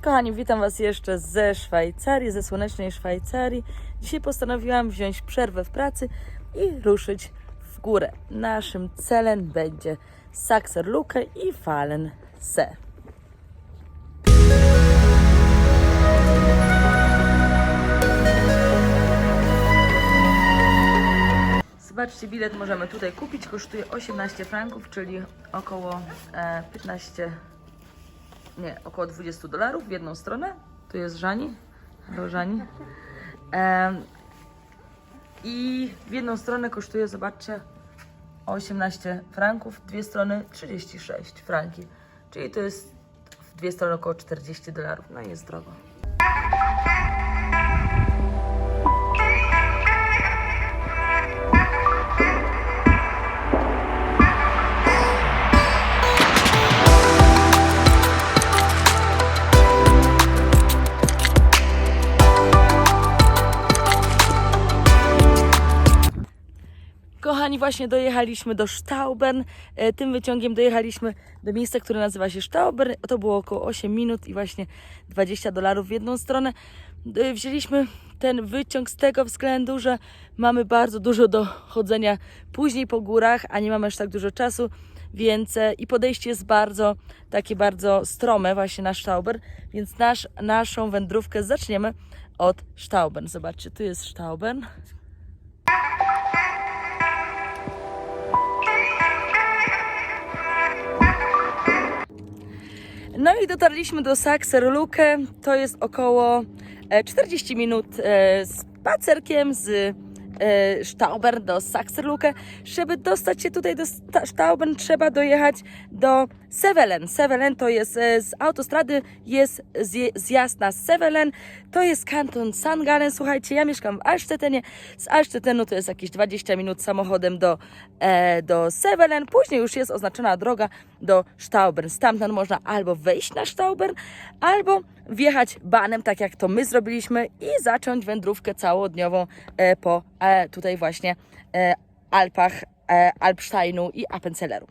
Kochani, witam Was jeszcze ze Szwajcarii, ze słonecznej Szwajcarii. Dzisiaj postanowiłam wziąć przerwę w pracy i ruszyć w górę. Naszym celem będzie Saxerluke i Falensee. Zobaczcie, bilet możemy tutaj kupić. Kosztuje 18 franków, czyli około e, 15 nie, około 20 dolarów w jedną stronę. Tu jest Żani. Hello, Żani. I w jedną stronę kosztuje, zobaczcie, 18 franków, dwie strony 36 franki. Czyli to jest w dwie strony około 40 dolarów. No i jest drogo. Kochani, właśnie dojechaliśmy do Staubern. E, Tym wyciągiem dojechaliśmy do miejsca, które nazywa się Staubern. To było około 8 minut i właśnie 20 dolarów w jedną stronę. E, Wzięliśmy ten wyciąg z tego względu, że mamy bardzo dużo do chodzenia później po górach, a nie mamy aż tak dużo czasu, więc e, i podejście jest bardzo takie bardzo strome właśnie na Staubern, więc nasz, naszą wędrówkę zaczniemy od Staubern. Zobaczcie, tu jest Staubern. No i dotarliśmy do Saxerluke. To jest około e, 40 minut e, spacerkiem z e, Staubern do Saxerluke. Żeby dostać się tutaj do Sta- Staubern trzeba dojechać do Sevelen. Sevelen to jest e, z autostrady jest zjazd na Sevelen. To jest kanton St. Gallen. Słuchajcie, ja mieszkam w Alsztetenie. Z Alsztetenu to jest jakieś 20 minut samochodem do, e, do Sevelen. Później już jest oznaczona droga do Staubern. Stamtąd można albo wejść na Staubern, albo wjechać banem, tak jak to my zrobiliśmy i zacząć wędrówkę całodniową e, po e, tutaj właśnie e, Alpach, e, Alpsteinu i Appenzelleru.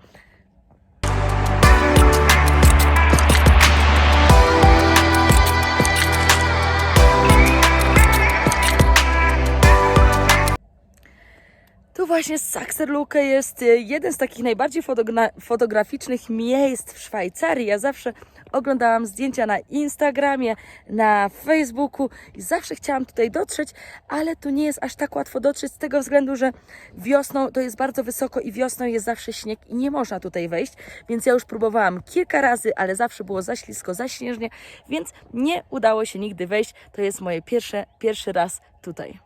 Tu właśnie Saxerluke jest e, jeden z takich najbardziej fotograficznych miejsc w Szwajcarii. Ja zawsze oglądałam zdjęcia na Instagramie, na Facebooku i zawsze chciałam tutaj dotrzeć, ale tu nie jest aż tak łatwo dotrzeć z tego względu, że wiosną to jest bardzo wysoko i wiosną jest zawsze śnieg i nie można tutaj wejść, więc ja już próbowałam kilka razy, ale zawsze było za ślisko, za śnieżnie, więc nie udało się nigdy wejść. To jest moje pierwsze, pierwszy raz tutaj.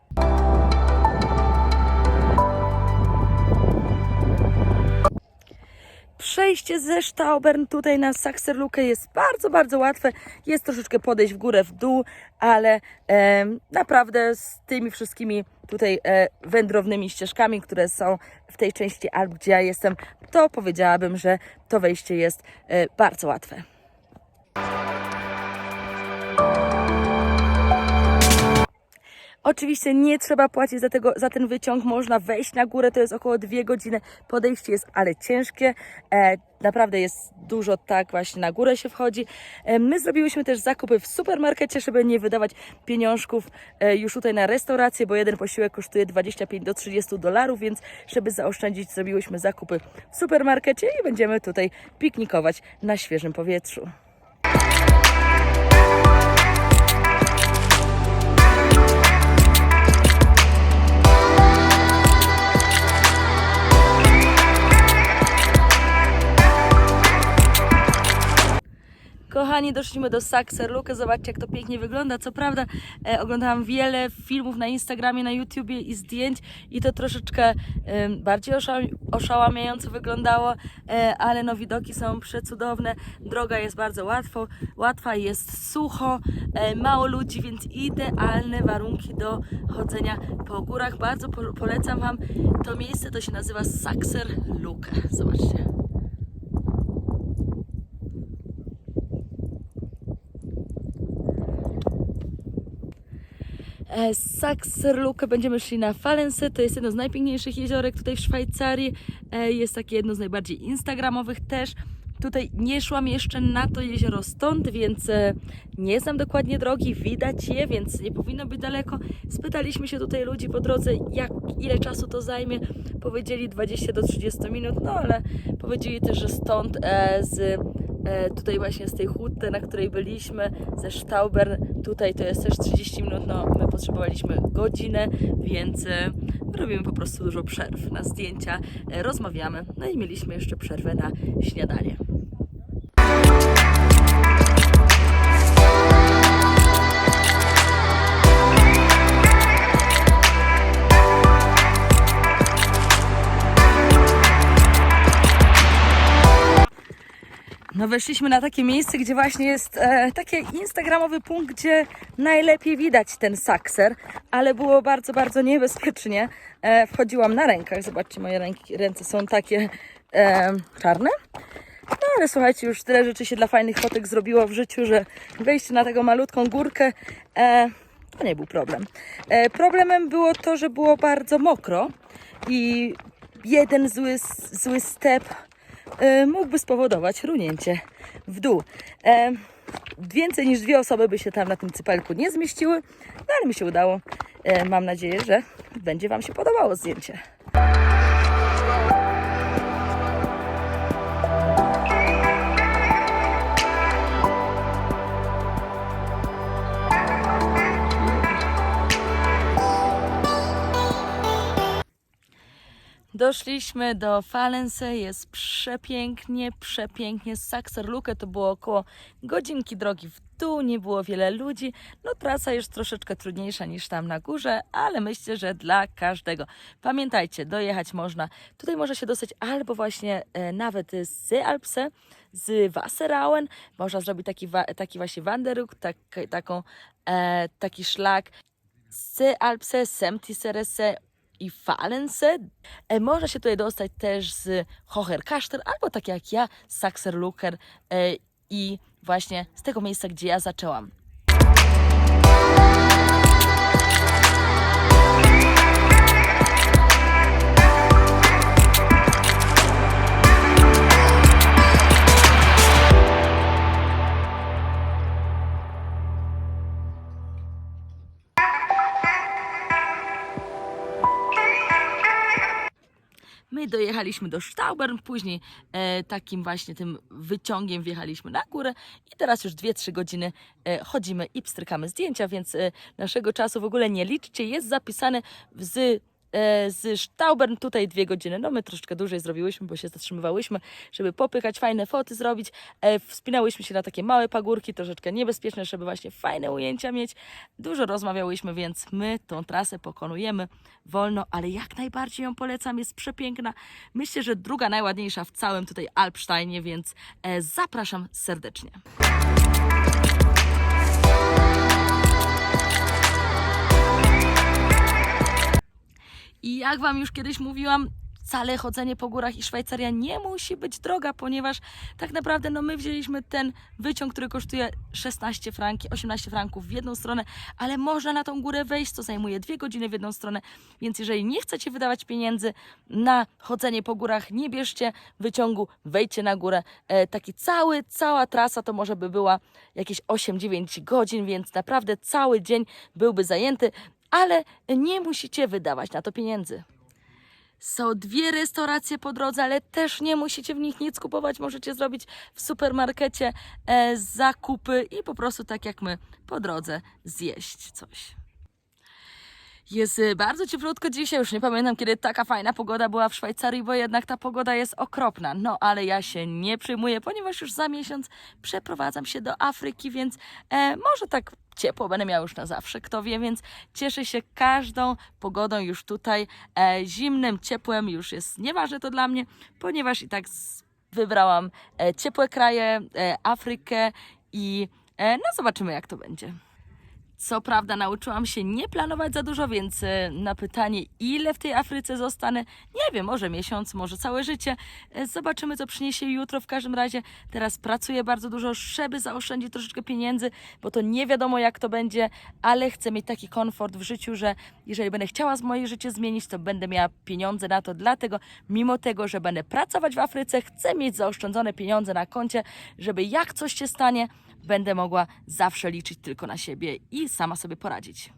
Przejście ze Staubern tutaj na Saxerluke jest bardzo, bardzo łatwe. Jest troszeczkę podejść w górę, w dół, ale em, naprawdę z tymi wszystkimi tutaj e, wędrownymi ścieżkami, które są w tej części Alp, gdzie ja jestem, to powiedziałabym, że to wejście jest e, bardzo łatwe. Oczywiście nie trzeba płacić za, tego, za ten wyciąg, można wejść na górę, to jest około dwie godziny. Podejście jest ale ciężkie, e, naprawdę jest dużo tak właśnie na górę się wchodzi. E, my zrobiłyśmy też zakupy w supermarkecie, żeby nie wydawać pieniążków e, już tutaj na restaurację, bo jeden posiłek kosztuje 25 do 30 dolarów, więc żeby zaoszczędzić zrobiłyśmy zakupy w supermarkecie i będziemy tutaj piknikować na świeżym powietrzu. Kochani, doszliśmy do Saxerluke. Zobaczcie, jak to pięknie wygląda. Co prawda, e, oglądałam wiele filmów na Instagramie, na YouTubie i zdjęć i to troszeczkę e, bardziej osza- oszałamiająco wyglądało, e, ale no widoki są przecudowne. Droga jest bardzo łatwo, łatwa, jest sucho, e, mało ludzi, więc idealne warunki do chodzenia po górach. Bardzo po- polecam Wam to miejsce. To się nazywa Saxerluke. Zobaczcie. E, Z Saxerluke będziemy szli na Falensee, to jest jedno z najpiękniejszych jeziorek tutaj w Szwajcarii. E, Jest takie jedno z najbardziej instagramowych też. Tutaj nie szłam jeszcze na to jezioro stąd, więc e, nie znam dokładnie drogi, widać je, więc nie powinno być daleko. Spytaliśmy się tutaj ludzi po drodze, jak, ile czasu to zajmie. Powiedzieli 20 do 30 minut, no ale powiedzieli też, że stąd e, z tutaj właśnie z tej huty, na której byliśmy, ze Staubern, tutaj to jest też 30 minut, no my potrzebowaliśmy godzinę, więc e, robimy po prostu dużo przerw na zdjęcia, e, rozmawiamy, no i mieliśmy jeszcze przerwę na śniadanie. No weszliśmy na takie miejsce, gdzie właśnie jest e, taki instagramowy punkt, gdzie najlepiej widać ten sakser, ale było bardzo, bardzo niebezpiecznie. E, wchodziłam na rękach, zobaczcie, moje ręki, ręce są takie e, czarne. No ale słuchajcie, już tyle rzeczy się dla fajnych fotek zrobiło w życiu, że wejście na taką malutką górkę e, to nie był problem. E, problemem było to, że było bardzo mokro i jeden zły, zły step mógłby spowodować runięcie w dół. E, więcej niż dwie osoby by się tam na tym cypelku nie zmieściły, no ale mi się udało. E, mam nadzieję, że będzie Wam się podobało zdjęcie. Doszliśmy do Falense, jest przepięknie, przepięknie. Z Saxerluke to było około godzinki drogi w dół, nie było wiele ludzi. No trasa jest troszeczkę trudniejsza niż tam na górze, ale myślę, że dla każdego. Pamiętajcie, dojechać można. Tutaj może się dostać albo właśnie e, nawet z Alpse, z Wasserauen. Można zrobić taki, wa- taki właśnie Wanderung, tak, taką, e, taki szlak z Alpse, Semtiserese i Falense. E, można się tutaj dostać też z Hoherkaster, albo tak jak ja, z Saxerluker e, i właśnie z tego miejsca, gdzie ja zaczęłam. My dojechaliśmy do Staubern, później e, takim właśnie tym wyciągiem wjechaliśmy na górę i teraz już 2-3 godziny e, chodzimy i pstrykamy zdjęcia, więc e, naszego czasu w ogóle nie liczcie. Jest zapisane z, z Staubern tutaj dwie godziny. No my troszeczkę dłużej zrobiłyśmy, bo się zatrzymywałyśmy, żeby popychać, fajne foty zrobić. E, wspinałyśmy się na takie małe pagórki, troszeczkę niebezpieczne, żeby właśnie fajne ujęcia mieć. Dużo rozmawiałyśmy, więc my tą trasę pokonujemy wolno, ale jak najbardziej ją polecam, jest przepiękna. Myślę, że druga najładniejsza w całym tutaj Alpsteinie, więc e, zapraszam serdecznie. I jak Wam już kiedyś mówiłam, wcale chodzenie po górach i Szwajcaria nie musi być droga, ponieważ tak naprawdę no my wzięliśmy ten wyciąg, który kosztuje 16 franki, 18 franków w jedną stronę, ale można na tą górę wejść, co zajmuje dwie godziny w jedną stronę, więc jeżeli nie chcecie wydawać pieniędzy na chodzenie po górach, nie bierzcie wyciągu, wejdźcie na górę. E, taki cały, cała trasa to może by była jakieś 8-9 godzin, więc naprawdę cały dzień byłby zajęty, ale nie musicie wydawać na to pieniędzy. Są dwie restauracje po drodze, ale też nie musicie w nich nic kupować. Możecie zrobić w supermarkecie e, zakupy i po prostu tak jak my po drodze zjeść coś. Jest y, bardzo cieplutko dzisiaj, już nie pamiętam kiedy taka fajna pogoda była w Szwajcarii, bo jednak ta pogoda jest okropna. No ale ja się nie przejmuję, ponieważ już za miesiąc przeprowadzam się do Afryki, więc e, może tak ciepło będę miała już na zawsze, kto wie, więc cieszę się każdą pogodą już tutaj. E, zimnym, ciepłem już jest nieważne to dla mnie, ponieważ i tak wybrałam e, ciepłe kraje, e, Afrykę i e, no zobaczymy jak to będzie. Co prawda nauczyłam się nie planować za dużo, więc e, na pytanie, ile w tej Afryce zostanę, nie wiem, może miesiąc, może całe życie. E, Zobaczymy, co przyniesie jutro. W każdym razie teraz pracuję bardzo dużo, żeby zaoszczędzić troszeczkę pieniędzy, bo to nie wiadomo, jak to będzie, ale chcę mieć taki komfort w życiu, że jeżeli będę chciała moje życie zmienić, to będę miała pieniądze na to. Dlatego, mimo tego, że będę pracować w Afryce, chcę mieć zaoszczędzone pieniądze na koncie, żeby jak coś się stanie, będę mogła zawsze liczyć tylko na siebie i sama sobie poradzić.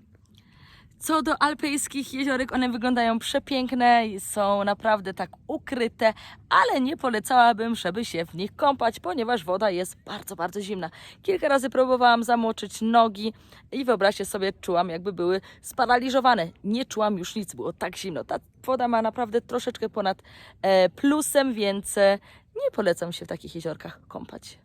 Co do alpejskich jeziorek, one wyglądają przepiękne i są naprawdę tak ukryte, ale nie polecałabym, żeby się w nich kąpać, ponieważ woda jest bardzo, bardzo zimna. Kilka razy próbowałam zamoczyć nogi i wyobraźcie sobie, czułam jakby były sparaliżowane. Nie czułam już nic, było tak zimno. Ta woda ma naprawdę troszeczkę ponad e, plusem, więc e, nie polecam się w takich jeziorkach kąpać.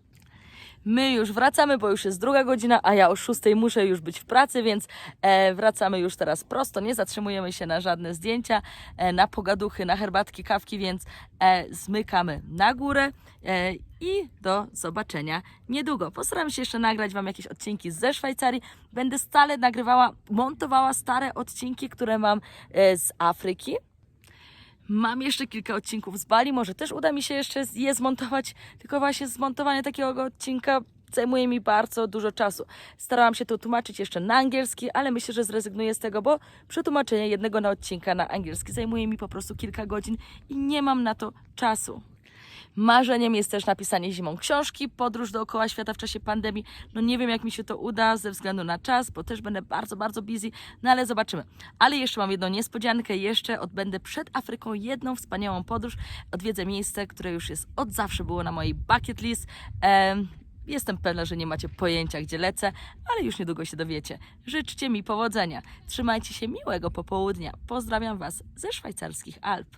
My już wracamy, bo już jest druga godzina, a ja o szóstej muszę już być w pracy, więc e, wracamy już teraz prosto. Nie zatrzymujemy się na żadne zdjęcia, e, na pogaduchy, na herbatki, kawki, więc e, zmykamy na górę e, i do zobaczenia niedługo. Postaram się jeszcze nagrać Wam jakieś odcinki ze Szwajcarii. Będę stale nagrywała, montowała stare odcinki, które mam e, z Afryki. Mam jeszcze kilka odcinków z Bali, może też uda mi się jeszcze je zmontować, tylko właśnie zmontowanie takiego odcinka zajmuje mi bardzo dużo czasu. Starałam się to tłumaczyć jeszcze na angielski, ale myślę, że zrezygnuję z tego, bo przetłumaczenie jednego na odcinka na angielski zajmuje mi po prostu kilka godzin i nie mam na to czasu. Marzeniem jest też napisanie zimą książki, podróż dookoła świata w czasie pandemii. No nie wiem, jak mi się to uda ze względu na czas, bo też będę bardzo, bardzo busy, no ale zobaczymy. Ale jeszcze mam jedną niespodziankę, jeszcze odbędę przed Afryką jedną wspaniałą podróż. Odwiedzę miejsce, które już jest od zawsze było na mojej bucket list. Em, Jestem pewna, że nie macie pojęcia, gdzie lecę, ale już niedługo się dowiecie. Życzcie mi powodzenia. Trzymajcie się miłego popołudnia. Pozdrawiam Was ze szwajcarskich Alp.